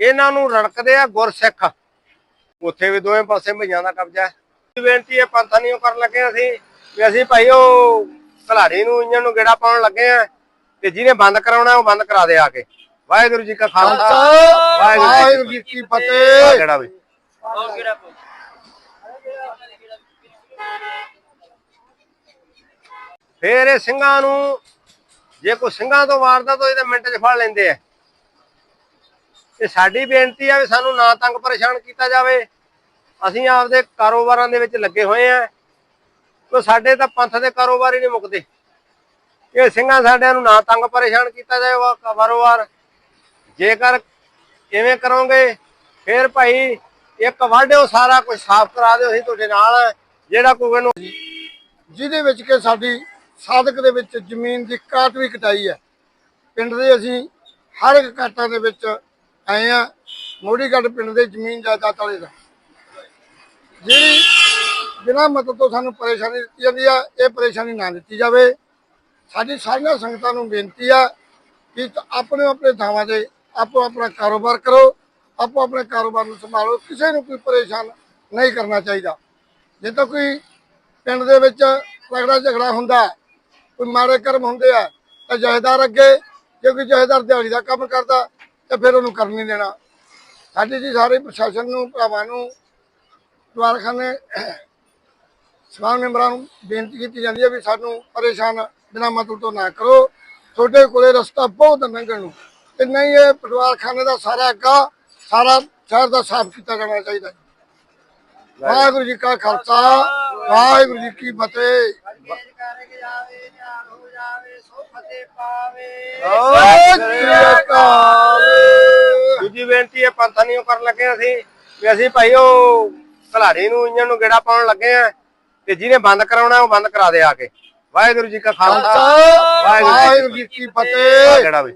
ਇਹਨਾਂ ਨੂੰ ਰੜਕਦੇ ਆ ਗੁਰਸਿੱਖ। ਉੱਥੇ ਵੀ ਦੋਵੇਂ ਪਾਸੇ ਭਈਆਂ ਦਾ ਕਬਜ਼ਾ ਹੈ। ਬੇਨਤੀ ਹੈ ਪੰਥਾ ਨਹੀਂ ਕਰਨ ਲੱਗੇ ਅਸੀਂ ਵੀ ਅਸੀਂ ਭਾਈ ਉਹ ਘਲਾੜੀ ਨੂੰ ਇੰਜਣ ਨੂੰ ਗੇੜਾ ਪਾਉਣ ਲੱਗੇ ਆ ਤੇ ਜਿਹਨੇ ਬੰਦ ਕਰਾਉਣਾ ਉਹ ਬੰਦ ਕਰਾ ਦੇ ਆ ਕੇ। ਵਾਹਿਗੁਰੂ ਜੀ ਕਾ ਖਾਲਸਾ। ਵਾਹਿਗੁਰੂ ਜੀ ਕੀ ਫਤਿਹ। ਗੇੜਾ ਵੀ। ਫੇਰ ਇਹ ਸਿੰਘਾਂ ਨੂੰ ਜੇ ਕੋਈ ਸਿੰਘਾਂ ਤੋਂ ਵਾਰਦਾ ਤਾਂ ਇਹਦੇ ਮਿੰਟ 'ਚ ਫੜ ਲੈਂਦੇ ਆ। ਤੇ ਸਾਡੀ ਬੇਨਤੀ ਆ ਵੀ ਸਾਨੂੰ ਨਾ ਤੰਗ ਪਰੇਸ਼ਾਨ ਕੀਤਾ ਜਾਵੇ। ਅਸੀਂ ਆਪਦੇ ਕਾਰੋਬਾਰਾਂ ਦੇ ਵਿੱਚ ਲੱਗੇ ਹੋਏ ਆ। ਕੋ ਸਾਡੇ ਤਾਂ ਪੰਥ ਦੇ ਕਾਰੋਬਾਰ ਹੀ ਨਹੀਂ ਮੁੱਕਦੇ। ਇਹ ਸਿੰਘਾਂ ਸਾਡਿਆਂ ਨੂੰ ਨਾ ਤੰਗ ਪਰੇਸ਼ਾਨ ਕੀਤਾ ਜਾਵੇ ਕਾਰੋਬਾਰ ਜੇਕਰ ਇਵੇਂ ਕਰੋਗੇ, ਫਿਰ ਭਾਈ ਇੱਕ ਵਾਢਿਓ ਸਾਰਾ ਕੁਝ ਸਾਫ਼ ਕਰਾ ਦਿਓ, ਅਸੀਂ ਤੁਹਾਡੇ ਨਾਲ ਜਿਹੜਾ ਕੋਈ ਨੂੰ ਜਿਹਦੇ ਵਿੱਚ ਕਿ ਸਾਡੀ ਸਾਧਕ ਦੇ ਵਿੱਚ ਜ਼ਮੀਨ ਦੀ ਕਾਟ ਵੀ ਕਟਾਈ ਹੈ। ਪਿੰਡ ਦੇ ਅਸੀਂ ਹਰ ਇੱਕ ਕਾਟਾਂ ਦੇ ਵਿੱਚ ਆਏ ਆ ਮੋੜੀਗੜ੍ਹ ਪਿੰਡ ਦੇ ਜ਼ਮੀਨ ਜਾਇਦਾਦ ਵਾਲੇ ਦਾ। ਜਿਹੜੀ ਬਿਨਾਂ ਮਤਲਬ ਤੋਂ ਸਾਨੂੰ ਪਰੇਸ਼ਾਨੀ ਦਿੱਤੀ ਜਾਂਦੀ ਆ, ਇਹ ਪਰੇਸ਼ਾਨੀ ਨਾ ਦਿੱਤੀ ਜਾਵੇ। ਸਾਡੀ ਸਾਰੀਆਂ ਸੰਗਤਾਂ ਨੂੰ ਬੇਨਤੀ ਆ ਕਿ ਆਪਣੇ ਆਪਣੇ ਥਾਵਾਂ ਤੇ ਆਪੋ ਆਪਣਾ ਕਾਰੋਬਾਰ ਕਰੋ, ਆਪੋ ਆਪਣੇ ਕਾਰੋਬਾਰ ਨੂੰ ਸੰਭਾਲੋ, ਕਿਸੇ ਨੂੰ ਕੋਈ ਪਰੇਸ਼ਾਨ ਨਹੀਂ ਕਰਨਾ ਚਾਹੀਦਾ। ਜੇ ਤਾਂ ਕੋਈ ਪਿੰਡ ਦੇ ਵਿੱਚ ਰਗੜਾ ਝਗੜਾ ਹੁੰਦਾ, ਕੋਈ ਮਾੜੇ ਕਰਮ ਹੁੰਦੇ ਆ, ਤਾਂ ਜਹੇਦਾਰ ਅੱਗੇ, ਜੇ ਕੋਈ ਜਹੇਦਾਰ ਦਿਹਾੜੀ ਦਾ ਕੰਮ ਕਰਦਾ ਤੇ ਫਿਰ ਉਹਨੂੰ ਕਰਨ ਨਹੀਂ ਦੇਣਾ। ਸਾਡੇ ਜੀ ਸਾਰੇ ਪ੍ਰਸ਼ਾਸਨ ਨੂੰ, ਭਰਾਵਾਂ ਨੂੰ, ਦਵਾਰਖਾਨੇ ਸਮਾਨ ਮੈਂਬਰਾਂ ਨੂੰ ਬੇਨਤੀ ਕੀਤੀ ਜਾਂਦੀ ਹੈ ਵੀ ਸਾਨੂੰ ਪਰੇਸ਼ਾਨ ਬਿਨਾਂ ਮਤਲਬ ਤੋਂ ਨਾ ਕਰੋ। ਤੁਹਾਡੇ ਕੋਲੇ ਰਸਤਾ ਬਹੁਤ ਲੰਘਣ ਨੂੰ। ਤੇ ਨਹੀਂ ਇਹ ਪਟਵਾਰਖਾਨੇ ਦਾ ਸਾਰਾ ਅੱਗਾ, ਸਾਰਾ ਸ਼ਹਿਰ ਦਾ ਸਾਫ਼ ਕੀਤਾ ਜਾਣਾ ਚਾਹੀਦਾ ਵਾਹਿਗੁਰੂ ਜੀ ਕਾ ਖਾਲਸਾ, ਵਾਹਿਗੁਰੂ ਜੀ ਕੀ ਫਤਿਹ। ਸਤਿ ਸ੍ਰੀ ਅਕਾਲ ਬੇਨਤੀ ਹੈ ਪੰਥਾ ਨਹੀਂ ਕਰਨ ਲੱਗੇ ਅਸੀਂ। ਵੀ ਅਸੀਂ ਭਾਈ ਉਹ ਘਲਾੜੀ ਨੂੰ ਇੰਜਣ ਨੂੰ ਗੇੜਾ ਪਾਉਣ ਲੱਗੇ ਆ ਤੇ ਜਿਹਨੇ ਬੰਦ ਕਰਾਉਣਾ ਉਹ ਬੰਦ ਕਰਾ ਦੇ ਆ ਕੇ। ਵਾਹਿਗੁਰੂ ਜੀ ਕਾ ਖਾਲਸਾ। ਵਾਹਿਗੁਰੂ ਜੀ ਕੀ ਫਤਿਹ। ਗੇੜਾ ਵੀ।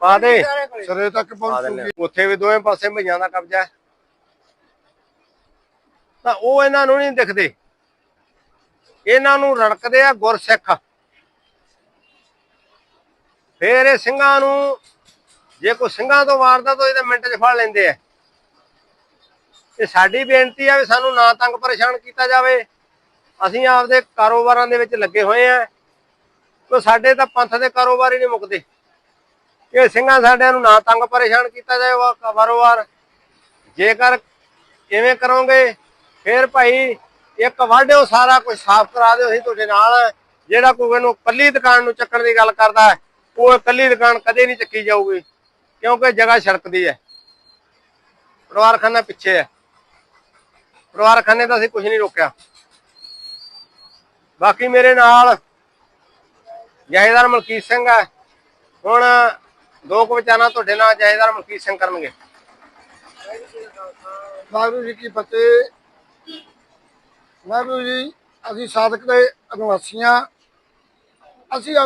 ਪਾ ਦੇ। ਸਰੇ ਤੱਕ ਪਹੁੰਚੂਗੀ ਆ। ਉੱਥੇ ਵੀ ਦੋਵੇਂ ਪਾਸੇ ਭਈਆਂ ਦਾ ਕਬਜ਼ਾ ਹੈ। ਤਾਂ ਉਹ ਇਹਨਾਂ ਨੂੰ ਨਹੀਂ ਦਿਖਦੇ। ਇਹਨਾਂ ਨੂੰ ਰੜਕਦੇ ਆ ਗੁਰਸਿੱਖ। ਫੇਰ ਇਹ ਸਿੰਘਾਂ ਨੂੰ ਜੇ ਕੋਈ ਸਿੰਘਾਂ ਤੋਂ ਵਾਰਦਾ ਤਾਂ ਇਹਦੇ ਮਿੰਟ 'ਚ ਫੜ ਲੈਂਦੇ ਆ। ਇਹ ਸਾਡੀ ਬੇਨਤੀ ਆ ਵੀ ਸਾਨੂੰ ਨਾ ਤੰਗ ਪਰੇਸ਼ਾਨ ਕੀਤਾ ਜਾਵੇ। ਅਸੀਂ ਆਪਦੇ ਕਾਰੋਬਾਰਾਂ ਦੇ ਵਿੱਚ ਲੱਗੇ ਹੋਏ ਆ। ਕੋ ਸਾਡੇ ਤਾਂ ਪੰਥ ਦੇ ਕਾਰੋਬਾਰ ਹੀ ਨਹੀਂ ਮੁੱਕਦੇ। ਇਹ ਸਿੰਘਾਂ ਸਾਡਿਆਂ ਨੂੰ ਨਾ ਤੰਗ ਪਰੇਸ਼ਾਨ ਕੀਤਾ ਜਾਵੇ ਉਹ ਕਾਰੋਬਾਰ ਜੇਕਰ ਇਵੇਂ ਕਰੋਗੇ, ਫਿਰ ਭਾਈ ਇੱਕ ਵਾਢਿਓ ਸਾਰਾ ਕੁਝ ਸਾਫ਼ ਕਰਾ ਦਿਓ, ਅਸੀਂ ਤੁਹਾਡੇ ਨਾਲ ਜਿਹੜਾ ਕੋਈ ਨੂੰ ਕੱਲੀ ਦੁਕਾਨ ਨੂੰ ਚੱਕਣ ਦੀ ਗੱਲ ਕਰਦਾ ਉਹ ਕੱਲੀ ਦੁਕਾਨ ਕਦੇ ਨਹੀਂ ਚੱਕੀ ਜਾਊਗੀ, ਕਿਉਂਕਿ ਜਗ੍ਹਾ ਸੜਕਦੀ ਹੈ। ਪਰਿਵਾਰਖਾਨਾ ਪਿੱਛੇ ਹੈ। ਪਰਿਵਾਰਖਾਨੇ ਦਾ ਅਸੀਂ ਕੁਝ ਨਹੀਂ ਰੋਕਿਆ। ਬਾਕੀ ਮੇਰੇ ਨਾਲ ਜਹੇਦਾਰ ਮਲਕੀਤ ਸਿੰਘ ਹੈ। ਹੁਣ ਦੋ ਕੁ ਵਿਚਾਰਾਂ ਤੁਹਾਡੇ ਨਾਲ ਜਹੇਦਾਰ ਮਲਕੀਤ ਸਿੰਘ ਕਰਨਗੇ। ਵਾਹਿਗੁਰੂ ਜੀ ਕੀ ਫਤਿਹ। ਵਾਹਿਗੁਰੂ ਜੀ ਅਸੀਂ ਸਾਧਕ ਦੇ ਨਿਵਾਸੀਆਂ ਅਸੀਂ